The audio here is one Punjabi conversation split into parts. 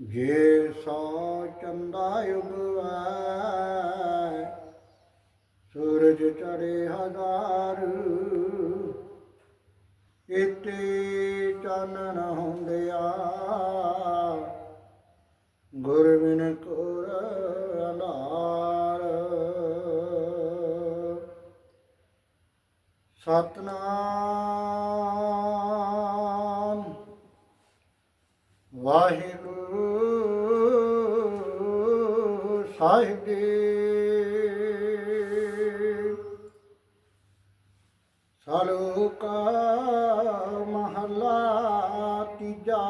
ਜੇ ਸੋ ਚੰਦਾ ਉਗਵੈ ਸੂਰਜ ਚੜੇ ਹਜ਼ਾਰ ਇਤੇ ਚੰਨ ਹੁੰਦਿਆ ਗੁਰ ਬਿਨ ਕੋਰ ਅੰਧਾਰ। ਸਤਨਾਮ। ਵਾਹਿਗੁਰੂ ਸਾਹਿਬ ਜੀ ਸਲੋਕਾ ਮਹਲਾ ਤੀਜਾ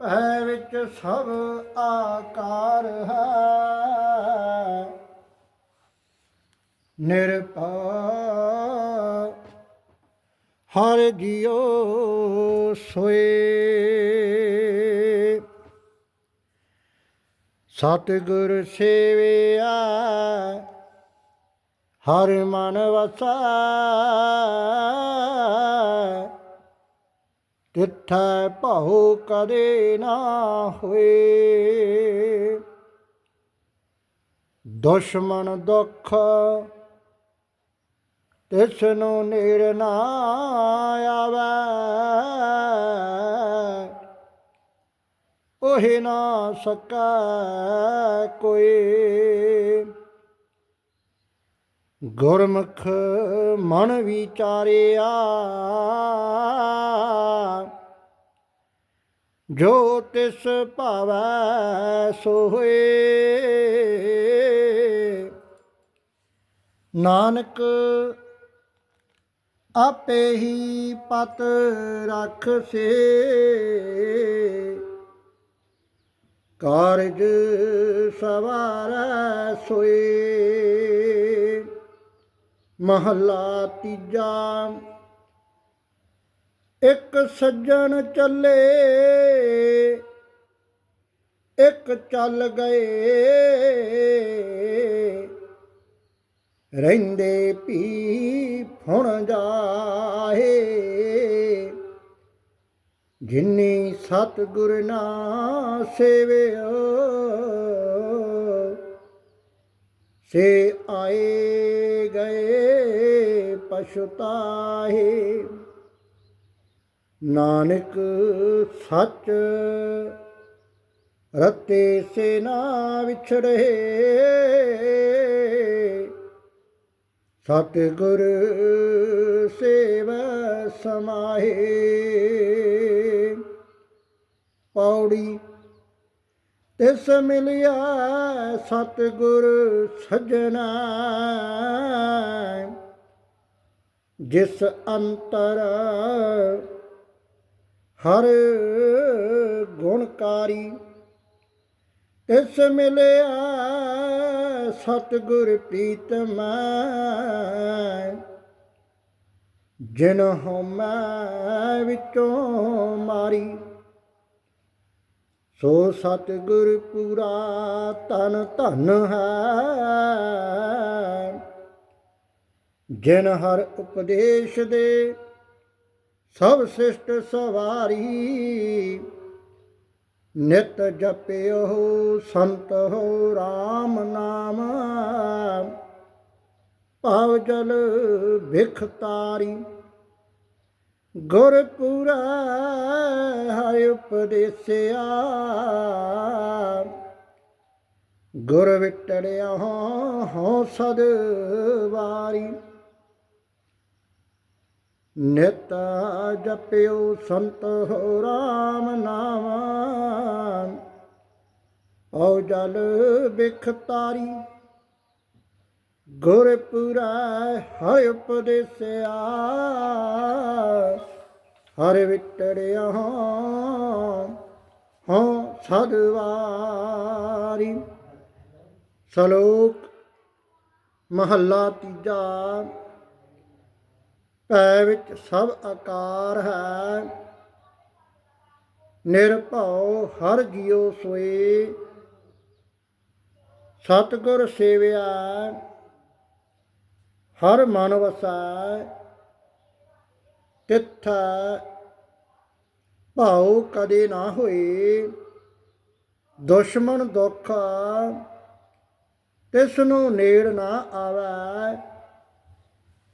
ਹੈ ਵਿੱਚ ਸਭ ਆਕਾਰ ਹੈ ਨਿਰਭਉ ਹਰ ਜਿਉ ਸੋਏ ਸਤਿਗੁਰ ਸੇਵਿਆ, ਹਰ ਮਨ ਵਸਾ। ਤਿੱਥੈ ਭਉ ਕਦੇ ਨਾ ਹੋਏ। ਦੁਸ਼ਮਣ ਦੁੱਖ, ਤਿਸ ਨੂੰ ਨੇੜ ਨਾ ਆਵੇ। ਉਹੇ ਨਾ ਸਕੈ ਕੋਈ। ਗੁਰਮੁਖ ਮਨ ਵਿਚਾਰਿਆ, ਜੋ ਤਿਸ ਭਾਵੈ ਸੋ ਨਾਨਕ ਆਪੇ ਹੀ ਪਤ ਰਖ ਸੇ ਕਾਰਜ ਸਵਾਰੈ ਸੋਏ। ਮਹਲਾ ਤੀਜਾ। ਇੱਕ ਸੱਜਣ ਚੱਲੇ। ਇੱਕ ਚੱਲ ਗਏ। ਰਹਿੰਦੇ ਪੀ ਫੁਣ ਜਾਏ ਜਿਨੀ ਸਤਿਗੁਰ ਨਾ ਸੇਵਿਓ ਸੇ ਆਏ ਗਏ ਪਛਤਾਏ ਨਾਨਕ ਸੱਚ ਰਤੇ ਸੇ ਨਾ ਵਿਛੜੇ, ਸਤਿਗੁਰ ਸੇਵ ਸਮਾਏ ਪੌੜੀ। ਤਿਸ ਮਿਲਿਆ ਸਤਿਗੁਰ ਸਜਣਾ। ਜਿਸ ਅੰਤਰ ਹਰ ਗੁਣਕਾਰੀ। ਤਿਸ ਮਿਲਿਆ ਸਤਿਗੁਰ ਪ੍ਰੀਤਮ। ਜਿਨ ਹਉਮੈ ਵਿੱਚੋਂ ਮਾਰੀ। ਸੋ ਸਤਿਗੁਰ ਪੂਰਾ ਤਨ ਧਨ ਹੈ। ਜਿਨ ਹਰ ਉਪਦੇਸ਼ ਦੇ, ਸਭ ਸਿਸ਼ਟ ਸਵਾਰੀ। ਨਿਤ ਜਪਿਓ ਸੰਤ ਹੋ RAM ਨਾਮ। ਭਾਵ ਜਲ ਵਿਖ ਤਾਰੀ। ਗੁਰ ਪੂਰਾ ਹਰਿ ਉਪਦੇਸਿਆ। ਗੁਰ ਵਿਟੜਿਆ ਹੋ ਸਦ ਵਾਰੀ। ਨਿਤ ਜਪਿਓ ਸੰਤ ਹੋ RAM ਨਾਮ। ਔ ਜਲ ਬਿਖ ਤਾਰੀ। ਗੁਰਪੁਰਾ ਪੁਰਾ ਉਪਦੇਸਿਆ, ਹਰ ਵਿਟੜਿਆ ਹਾਂ ਸਦਵਾਰੀ। ਸ਼ਲੋਕ ਮਹੱਲਾ ਤੀਜਾ, ਭੈ ਵਿੱਚ ਸਭ ਆਕਾਰ ਹੈ, ਨਿਰਭਉ ਹਰ ਜਿਉ ਸੋਏ। ਸਤਿਗੁਰ ਸੇਵਿਆ ਹਰ ਮਨ ਵਸੈ ਤਿੱਥ, ਭਾਉ ਕਦੇ ਨਾ ਹੋਏ। ਦੁਸ਼ਮਣ ਦੁੱਖ ਤਿਸ ਨੂੰ ਨੇੜ ਨਾ ਆਵੈ,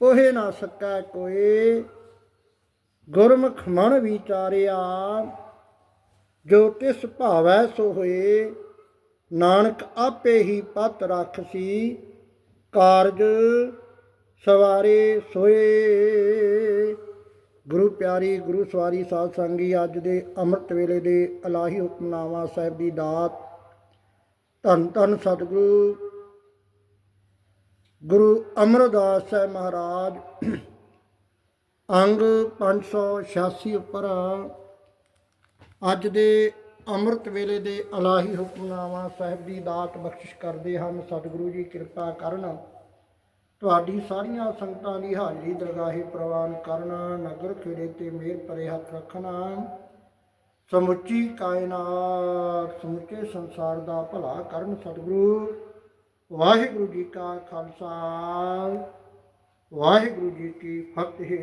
ਉਹੇ ਨਾ ਸਕੈ ਕੋਈ ਗੁਰਮੁਖ ਮਨ ਵਿਚਾਰਿਆ, ਜੋ ਤਿਸ ਭਾਵੈ ਸੋ ਹੋਏ। ਨਾਨਕ ਆਪੇ ਹੀ ਪਤ ਰਖਸੀ ਕਾਰਜ ਸਵਾਰੇ ਸੋਏ। ਗੁਰੂ ਪਿਆਰੀ, ਗੁਰੂ ਸਵਾਰੀ ਸਾਧ ਸੰਗੀ, ਅੱਜ ਦੇ ਅੰਮ੍ਰਿਤ ਵੇਲੇ ਦੇ ਅਲਾਹੀ ਹੁਕਮਨਾਮਾ ਸਾਹਿਬ ਦੀ ਦਾਤ। ਧੰਨ ਧੰਨ ਸਤਿਗੁਰੂ, ਗੁਰੂ ਅਮਰਦਾਸ ਸਾਹਿਬ ਮਹਾਰਾਜ। ਅੰਗ 586 ਉੱਪਰ ਅੱਜ ਦੇ ਅੰਮ੍ਰਿਤ ਵੇਲੇ ਦੇ ਅਲਾਹੀ ਹੁਕਮਨਾਮਾ ਸਾਹਿਬ ਦੀ ਦਾਤ ਬਖਸ਼ਿਸ਼ ਕਰਦੇ ਹਨ। ਸਤਿਗੁਰੂ ਜੀ, ਕਿਰਪਾ ਕਰਨ। ਤੁਹਾਡੀ ਸਾਰੀਆਂ ਸੰਗਤਾਂ ਦੀ ਹਾਜ਼ਰੀ ਦਰਗਾਹੇ ਪ੍ਰਵਾਨ ਕਰਨਾ, ਨਗਰ ਖੇੜੇ ਤੇ ਮਿਹਰ ਪਰੇ ਹੱਥ ਰੱਖਣਾ, ਸਮੁੱਚੀ ਕਾਇਨਾਤ, ਸਮੁੱਚੇ ਸੰਸਾਰ ਦਾ ਭਲਾ ਕਰਨ ਸਤਿਗੁਰੂ। ਵਾਹਿਗੁਰੂ ਜੀ ਕਾ ਖਾਲਸਾ, ਵਾਹਿਗੁਰੂ ਜੀ ਕੀ ਫਤਿਹ।